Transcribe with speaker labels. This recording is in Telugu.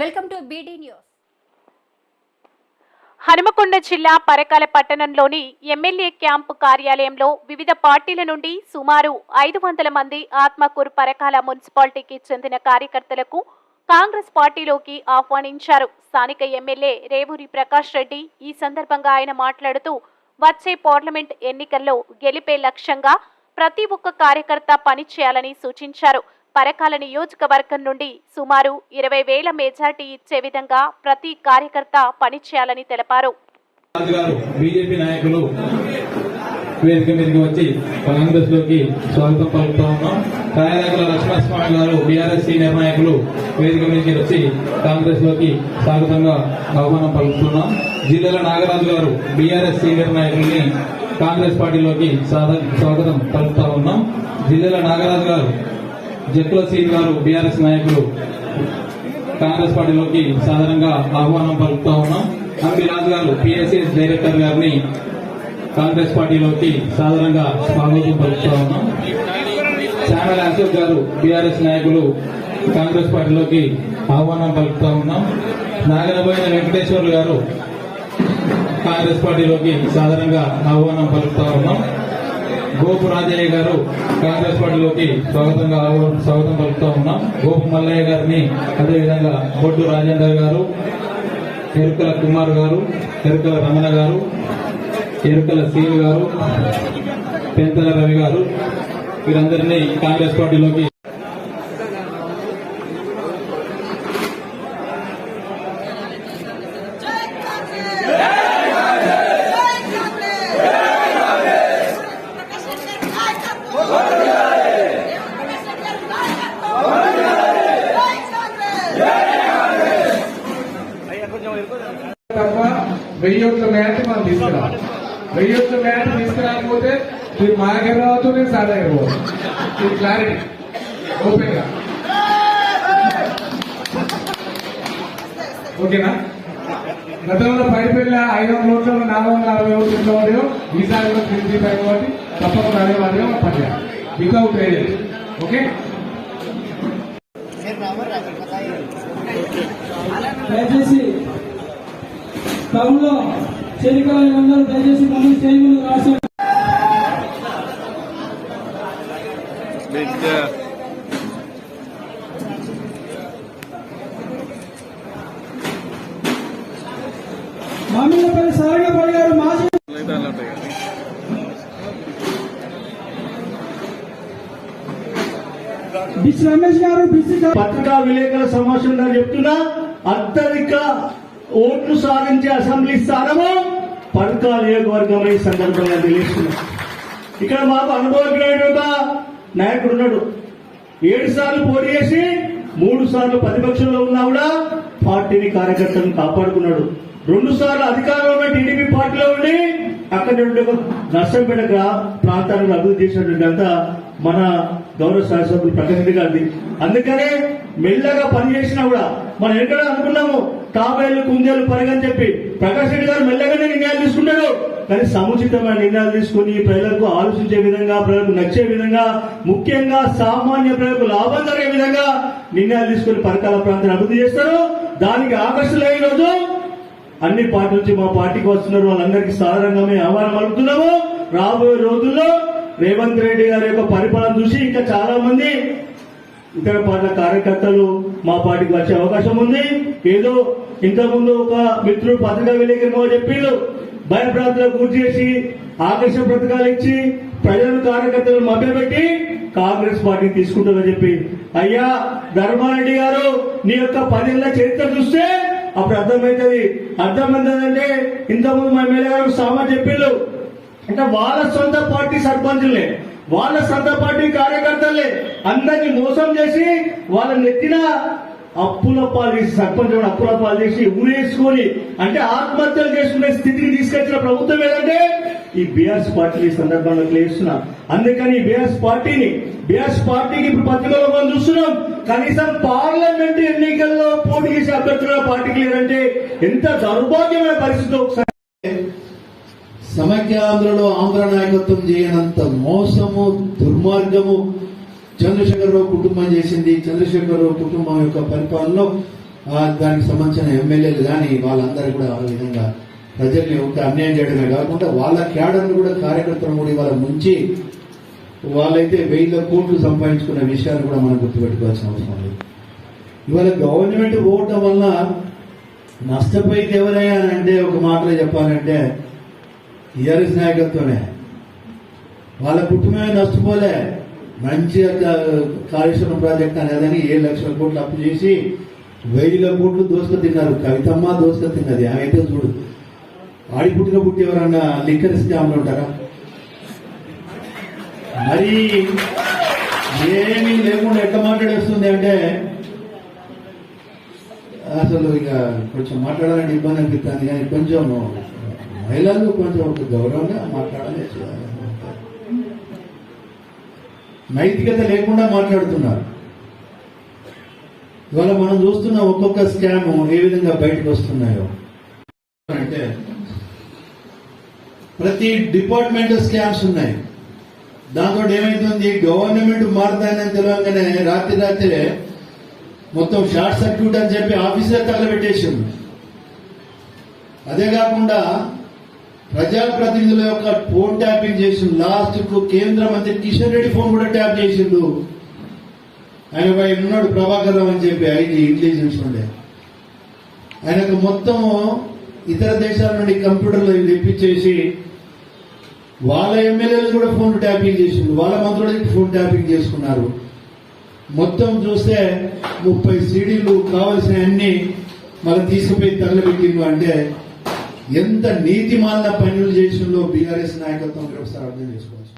Speaker 1: Welcome to BD news
Speaker 2: Hanumakonda జిల్లా పరకాల పట్టణంలోని ఎమ్మెల్యే క్యాంపు కార్యాలయంలో వివిధ పార్టీల నుండి సుమారు ఐదు వందల మంది ఆత్మకూరు పరకాల మున్సిపాలిటీకి చెందిన కార్యకర్తలకు కాంగ్రెస్ పార్టీలోకి ఆహ్వానించారు. స్థానిక ఎమ్మెల్యే రేవూరి ప్రకాష్ రెడ్డి ఈ సందర్భంగా ఆయన మాట్లాడుతూ వచ్చే పార్లమెంట్ ఎన్నికల్లో గెలిపే లక్ష్యంగా ప్రతి ఒక్క కార్యకర్త పనిచేయాలని సూచించారు. పరకాల నియోజకవర్గం నుండి సుమారు ఇరవై వేల మెజార్టీ ఇచ్చే విధంగా ప్రతి కార్యకర్త పనిచేయాలని తెలిపారు.
Speaker 3: బీజేపీ నాయకులు వేదిక మీదకి వచ్చి కాంగ్రెస్లోకి స్వాగతం పలుకుతా ఉన్నాం. కాయనాయకుల లక్ష్మణస్వామి గారు బీఆర్ఎస్ సీనియర్ నాయకులు వేదిక మీదకి వచ్చి కాంగ్రెస్లోకి స్వాగతంగా ఆహ్వానం పలుకుతున్నాం. జిల్లాల నాగరాజు గారు బీఆర్ఎస్ సీనియర్ నాయకుల్ని కాంగ్రెస్ పార్టీలోకి స్వాగతం పలుకుతా ఉన్నాం. జిల్లాల నాగరాజు గారు జక్కుల సీన్ గారు బీఆర్ఎస్ నాయకులు కాంగ్రెస్ పార్టీలోకి సాధారణంగా ఆహ్వానం పలుకుతా ఉన్నాం. అంబి రాజు గారు పిఎస్ఎస్ డైరెక్టర్ గారిని కాంగ్రెస్ పార్టీలోకి సాధారణంగా స్వాగతం పలుకుతా ఉన్నాం. శ్యామల అశోక్ గారు బీఆర్ఎస్ నాయకులు కాంగ్రెస్ పార్టీలోకి ఆహ్వానం పలుకుతా ఉన్నాం. నాగరబోయిన వెంకటేశ్వర్లు గారు కాంగ్రెస్ పార్టీలోకి సాధారణంగా ఆహ్వానం పలుకుతా ఉన్నాం. గోపు రాజయ్య గారు కాంగ్రెస్ పార్టీలోకి స్వాగతంగా స్వాగతం పలుకుతా ఉన్నాం. గోపు మల్లయ్య గారిని అదేవిధంగా బొడ్డు రాజేందర్ గారు ఎరుకల కుమార్ గారు ఎరుకల రమణ గారు ఎరుకల సీలు గారు పెంతల రవి గారు వీరందరినీ కాంగ్రెస్ పార్టీలోకి
Speaker 4: తప్ప వెయ్యి ఒక్క మ్యాచ్ మనం వెయ్యొచ్చు మేడం తీసుకురాకపోతే మీరు మాకే రావచ్చు నేను సాధ అయిపోవాలి క్లారిటీ ఓపెన్గా. ఓకేనా? గతంలో పైపెళ్ళ ఐదు వందల ఓట్లలో నాలుగు వందల అరవై ఓట్లు ఇంట్లో ఈసారి కూడా త్రీ త్రీ కాబట్టి తప్పకుండా అదే మాదిరిగా మనం పనిచేయాలి. వితౌట్ ఏజెంట్ ఓకే
Speaker 5: దయచేసి టౌన్లో దయచేసి చేయమని రాసి మామిళ్ళపల్లి సారంగపల్లి గారు మాజీ బిస్ రమేష్ గారు బిసి
Speaker 6: పత్రికా విలేకరుల సమావేశంలో చెప్తున్నా. అత్యధిక ఓట్లు సాధించే అసెంబ్లీ స్థానము పడకా నియోజకవర్గం ఈ సందర్భంగా తెలియజేస్తున్నా. ఇక్కడ మాకు అనుభవజ్ఞుడైన ఒక నాయకుడు ఉన్నాడు. ఏడు సార్లు పోటీ చేసి మూడు సార్లు ప్రతిపక్షంలో ఉన్నా కూడా పార్టీని కార్యకర్తలను కాపాడుకున్నాడు. రెండు సార్లు అధికారంలో ఉన్న టీడీపీ పార్టీలో ఉండి అక్కడ నుండి నర్సంపేట ప్రాంతాన్ని అభివృద్ధి చేసినటువంటి అంతా మన గౌరవ శాసనసభ్యులు ప్రకాష్ రెడ్డి గారిది. అందుకనే మెల్లగా పనిచేసినా కూడా మనం ఎక్కడ అనుకున్నాము? తాబేళ్ళు కుందేలు పరిగని చెప్పి ప్రకాష్ రెడ్డి గారు మెల్లగానే నిర్ణయాలు తీసుకున్నాడు. కానీ సముచితమైన నిర్ణయాలు తీసుకుని ప్రజలకు ఆలోచించే విధంగా ప్రజలకు నచ్చే విధంగా ముఖ్యంగా సామాన్య ప్రజలకు లాభం జరిగే విధంగా నిర్ణయాలు తీసుకుని పరకాల ప్రాంతాన్ని అభివృద్ధి చేస్తారు దానికి ఆకర్షణ ఈ రోజు అన్ని పార్టీ నుంచి మా పార్టీకి వస్తున్నారు. వాళ్ళందరికీ సాధారణంగా మేము ఆహ్వానం అడుగుతున్నాము. రాబోయే రోజుల్లో రేవంత్ రెడ్డి గారి యొక్క పరిపాలన చూసి ఇంకా చాలా మంది ఇతర పార్టీల కార్యకర్తలు మా పార్టీకి వచ్చే అవకాశం ఉంది. ఏదో ఇంతకుముందు ఒక మిత్రుడు పత్రికా విలేకరుగా చెప్పిండు భయప్రాంతాలకు గురి చేసి ఆకర్షణ పథకాలు ఇచ్చి ప్రజలు కార్యకర్తలను మభ్యపెట్టి కాంగ్రెస్ పార్టీ తీసుకుంటుందని చెప్పి. అయ్యా ధర్మారెడ్డి గారు నీ యొక్క పదేళ్ళ చరిత్ర చూస్తే అప్పుడు అర్థమవుతుంది. అర్థమైందంటే ఇంతకుముందు మా ఎమ్మెల్యే గారు సామాన్ చెప్పిండు అంటే వాళ్ళ సొంత పార్టీ సర్పంచులే వాళ్ళ సొంత పార్టీ కార్యకర్తలే. అందరినీ మోసం చేసి వాళ్ళ నెత్తిన అప్పుల పాలు చేసి సర్పంచ్ అప్పుల పాలు చేసి ఊరేసుకొని అంటే ఆత్మహత్యలు చేసుకునే స్థితికి తీసుకొచ్చిన ప్రభుత్వం ఏదంటే ఈ బీఆర్ఎస్ పార్టీ ఈ సందర్భంగా చేస్తున్నా అందుకని ఈ బీఆర్ఎస్ పార్టీని బీఆర్ఎస్ పార్టీకి ఇప్పుడు పత్రికలో మనం చూస్తున్నాం. కనీసం పార్లమెంట్ ఎన్నికల్లో పోటీ చేసే అభ్యర్థుల పార్టీకి లేదంటే ఎంత దౌర్భాగ్యమైన పరిస్థితి ఒకసారి
Speaker 7: సమైక్యాంధ్రలో ఆంధ్ర నాయకత్వం చేయనంత మోసము దుర్మార్గము చంద్రశేఖరరావు కుటుంబం చేసింది. చంద్రశేఖరరావు కుటుంబం యొక్క పరిపాలనలో దానికి సంబంధించిన ఎమ్మెల్యేలు కానీ వాళ్ళందరూ కూడా ఆ విధంగా ప్రజల్ని ఒక అన్యాయం చేయడమే కాకుండా వాళ్ళ క్యాడర్ని కూడా కార్యకర్తలు కూడా ఇవాళ ముంచి వాళ్ళైతే వెయ్యి కోట్లు సంపాదించుకున్న విషయాలు కూడా మనం గుర్తుపెట్టుకోవాల్సిన అవసరం లేదు. ఇవాళ గవర్నమెంట్ పోవటం వల్ల నష్టపోయి ఎవరైనా అంటే ఒక మాటలో చెప్పాలంటే టీఆర్ఎస్ నాయకత్వమే వాళ్ళ కుటుంబమే నష్టపోలే. మంచి కాళేశ్వరం ప్రాజెక్ట్ అనేదని ఏడు లక్షల కోట్లు అప్పు చేసి వెయ్యిల కోట్లు దోసుక తిన్నారు. కవితమ్మ దోసుక తిన్నది. ఆమె అయితే చూడు. ఆడి పుట్టిన పుట్టి ఎవరన్నా లిక్కర్ స్కామ్లు ఉంటారా? మరి ఏమీ లేకుండా ఎట్లా మాట్లాడేస్తుంది అంటే అసలు ఇక కొంచెం మాట్లాడాలంటే ఇబ్బంది అనిపిస్తుంది కానీ కొంచెం మహిళలు కొంచెం ఒక గౌరవంగా మాట్లాడాలి నైతికత లేకుండా మాట్లాడుతున్నారు. ఇవాళ మనం చూస్తున్న ఒక్కొక్క స్కామ్ ఏ విధంగా బయటకు వస్తున్నాయో. అంటే ప్రతి డిపార్ట్మెంట్ స్కామ్స్ ఉన్నాయి. దాంతో ఏమైతుంది? గవర్నమెంట్ మారుతానని తెలియగానే రాత్రి రాత్రే మొత్తం షార్ట్ సర్క్యూట్ అని చెప్పి ఆఫీసర్ తగలబెట్టేసింది. అదే కాకుండా ప్రజాప్రతినిధుల యొక్క ఫోన్ ట్యాపింగ్ చేసిండు. లాస్ట్కు కేంద్ర మంత్రి కిషన్ రెడ్డి ఫోన్ కూడా ట్యాప్ చేసిండు. ఆయన పై ఉన్నాడు ప్రభాకర్ రావు అని చెప్పి ఐటీ ఇంటెలిజెన్స్ ఉండే. ఆయనకు మొత్తం ఇతర దేశాల నుండి కంప్యూటర్లు తెప్పించేసి వాళ్ళ ఎమ్మెల్యేలు కూడా ఫోన్ ట్యాపింగ్ చేసిండు. వాళ్ళ మంత్రులకి ఫోన్ ట్యాపింగ్ చేసుకున్నారు. మొత్తం చూస్తే ముప్పై సీడీలు కావలసిన అన్ని మళ్ళీ తీసుకుపోయి తగలబెట్టిండు. అంటే ఎంత నీతిమాలిన పనులు చేసిందో బీఆర్ఎస్ నాయకత్వం ఒకసారి అర్థం చేసుకోవచ్చు.